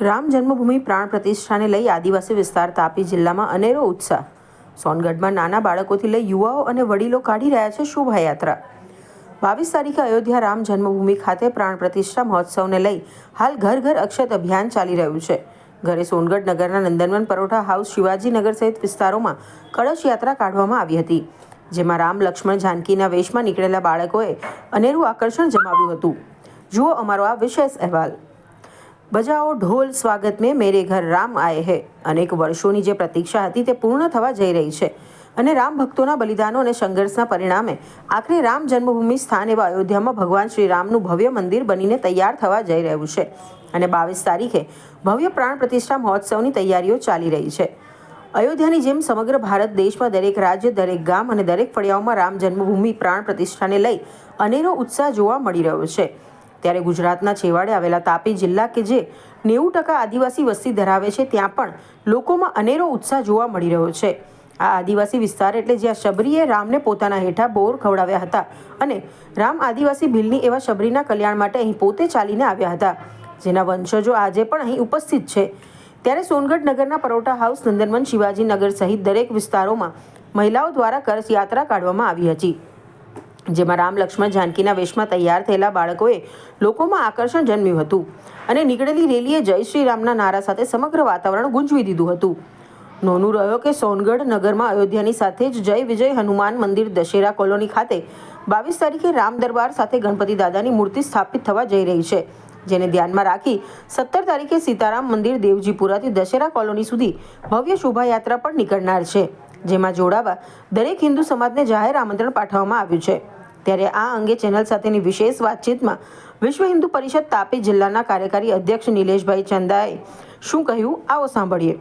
રામ જન્મભૂમિ પ્રાણ પ્રતિષ્ઠાને લઈ આદિવાસી વિસ્તાર તાપી જિલ્લામાં અનેરો ઉત્સાહ. સોનગઢમાં નાના બાળકોથી લઈ યુવાઓ અને વડીલો કાઢી રહ્યા છે શોભાયાત્રા. બાવીસ તારીખે અયોધ્યા રામ જન્મભૂમિ ખાતે પ્રાણ પ્રતિષ્ઠા મહોત્સવને લઈ હાલ ઘર ઘર અક્ષત અભિયાન ચાલી રહ્યું છે. ઘરે સોનગઢ નગરના નંદનવન પરોઠા હાઉસ શિવાજીનગર સહિત વિસ્તારોમાં કળશ યાત્રા કાઢવામાં આવી હતી, જેમાં રામ, લક્ષ્મણ જાનકીના વેશમાં નીકળેલા બાળકોએ અનેરું આકર્ષણ જમાવ્યું હતું. જુઓ અમારો આ વિશેષ અહેવાલ. બજાઓ ઢોલ સ્વાગત મેં મેરે ઘર રામ આયે હે. અનેક વર્ષોની જે પ્રતીક્ષા હતી તે પૂર્ણ થવા જઈ રહી છે. અને રામ ભક્તોના બલિદાનો અને સંઘર્ષના પરિણામે આખરે રામ જન્મભૂમિ સ્થાન એવા અયોધ્યામાં ભગવાન શ્રી રામનું ભવ્ય મંદિર બનીને તૈયાર થવા જઈ રહ્યું છે. અને બાવીસ તારીખે ભવ્ય પ્રાણ પ્રતિષ્ઠા મહોત્સવની તૈયારીઓ ચાલી રહી છે. અયોધ્યાની જેમ સમગ્ર ભારત દેશમાં દરેક રાજ્ય, દરેક ગામ અને દરેક ફળિયાઓમાં રામ જન્મભૂમિ પ્રાણ પ્રતિષ્ઠાને લઈ અનેરો ઉત્સાહ જોવા મળી રહ્યો છે. ત્યારે ગુજરાતના છેવાડે આવેલા તાપી જિલ્લા કે જે નેવું ટકા આદિવાસી વસ્તી ધરાવે છે, ત્યાં પણ લોકોમાં અનેરો ઉત્સાહ જોવા મળી રહ્યો છે. આ આદિવાસી વિસ્તાર એટલે જ્યાં શબરીએ રામને પોતાના હેઠા બોર ખવડાવ્યા હતા અને રામ આદિવાસી ભીલની એવા શબરીના કલ્યાણ માટે અહીં પોતે ચાલીને આવ્યા હતા. જેના વંશજો આજે પણ અહીં ઉપસ્થિત છે. ત્યારે સોનગઢ નગરના પરોટા હાઉસ નંદનવન શિવાજીનગર સહિત દરેક વિસ્તારોમાં મહિલાઓ દ્વારા કરસ યાત્રા કાઢવામાં આવી હતી. જેમાં રામ લક્ષ્મણ જાનકીના વેશમાં તૈયાર થયેલા બાળકોએ લોકોમાં આકર્ષણ જન્મ્યું હતું અને નીકળેલી રેલીએ જય શ્રી રામના નારા સાથે સમગ્ર વાતાવરણ ગુંજવી દીધું હતું. નોંધવું રહ્યો કે સોનગઢ નગરમાં અયોધ્યાની સાથે જ જય વિજય હનુમાન મંદિર દશેરા કોલોની ખાતે બાવીસ તારીખે રામ દરબાર સાથે ગણપતિ દાદાની મૂર્તિ સ્થાપિત થવા જઈ રહી છે, જેને ધ્યાનમાં રાખી સત્તર તારીખે સીતારામ મંદિર દેવજીપુરાથી દશેરા કોલોની સુધી ભવ્ય શોભાયાત્રા પણ નીકળનાર છે, જેમાં જોડાવા દરેક હિન્દુ સમાજને જાહેર આમંત્રણ પાઠવવામાં આવ્યું છે. ત્યારે આ અંગે ચેનલ સાથેની વિશેષ વાતચીતમાં વિશ્વ હિન્દુ પરિષદ તાપી જિલ્લાના કાર્યકારી અધ્યક્ષ નિલેશભાઈ ચંદાએ શું કહ્યું? આવો સાંભળીએ.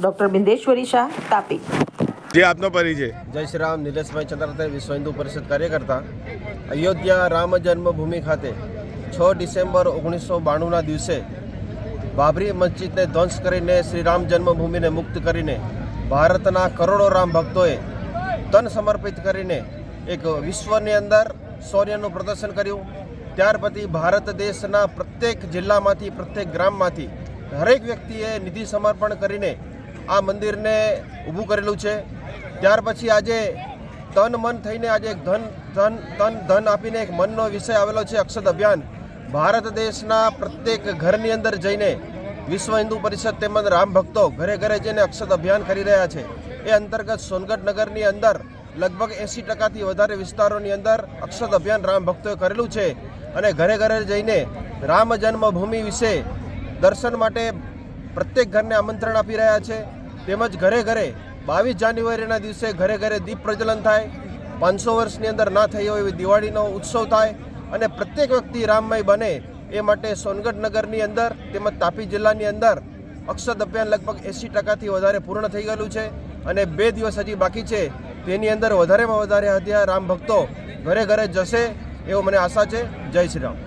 ડૉક્ટર બિંદેશ્વરી શાહ તાપી. જે આપનો પરિચય. જય શ્રી રામ. નિલેશભાઈ ચંદ્રતે વિશ્વ હિન્દુ પરિષદ કાર્યકર્તા. અયોધ્યા રામ જન્મભૂમિ ખાતે છ ડિસેમ્બર ઓગણીસો બાણુંના દિવસે બાબરી મસ્જિદને ધ્વંસ કરીને શ્રી રામ જન્મભૂમિને મુક્ત કરીને ભારતના કરોડો રામ ભક્તોએ તન સમર્પિત કરીને એક વિશ્વની અંદર શૌર્યનું પ્રદર્શન કર્યું. ત્યાર પછી ભારત દેશના પ્રત્યેક જિલ્લામાંથી, પ્રત્યેક ગ્રામમાંથી દરેક વ્યક્તિએ નિધિ સમર્પણ કરીને આ મંદિરને ઊભું કરેલું છે. ત્યાર પછી આજે તન મન થઈને આજે એક ધન ધન, તન, ધન આપીને એક મનનો વિષય આવેલો છે અક્ષત અભિયાન. ભારત દેશના પ્રત્યેક ઘરની અંદર જઈને વિશ્વ હિન્દુ પરિષદ તેમજ રામ ભક્તો ઘરે ઘરે જઈને અક્ષત અભિયાન કરી રહ્યા છે. એ અંતર્ગત સોનગઢ નગરની અંદર લગભગ એંસી ટકાથી વધારે વિસ્તારોની અંદર અક્ષત અભિયાન રામ ભક્તોએ કરેલું છે અને ઘરે ઘરે જઈને રામ જન્મભૂમિ વિશે દર્શન માટે પ્રત્યેક ઘરને આમંત્રણ આપી રહ્યા છે. તેમજ ઘરે ઘરે બાવીસ જાન્યુઆરીના દિવસે ઘરે ઘરે દીપ પ્રજ્વલન થાય. પાંચસો વર્ષની અંદર ના થઈ હોય એવી દિવાળીનો ઉત્સવ થાય અને પ્રત્યેક વ્યક્તિ રામમય બને એ માટે સોનગઢ નગરની અંદર તેમજ તાપી જિલ્લાની અંદર અક્ષત અભિયાન લગભગ એંસી ટકાથી વધારે પૂર્ણ થઈ ગયેલું છે અને બે દિવસ હજી બાકી છે. તેની અંદર વધારેમાં વધારે હત્યા રામ ભક્તો ઘરે ઘરે જશે, એવો મને આશા છે. જય શ્રી રામ.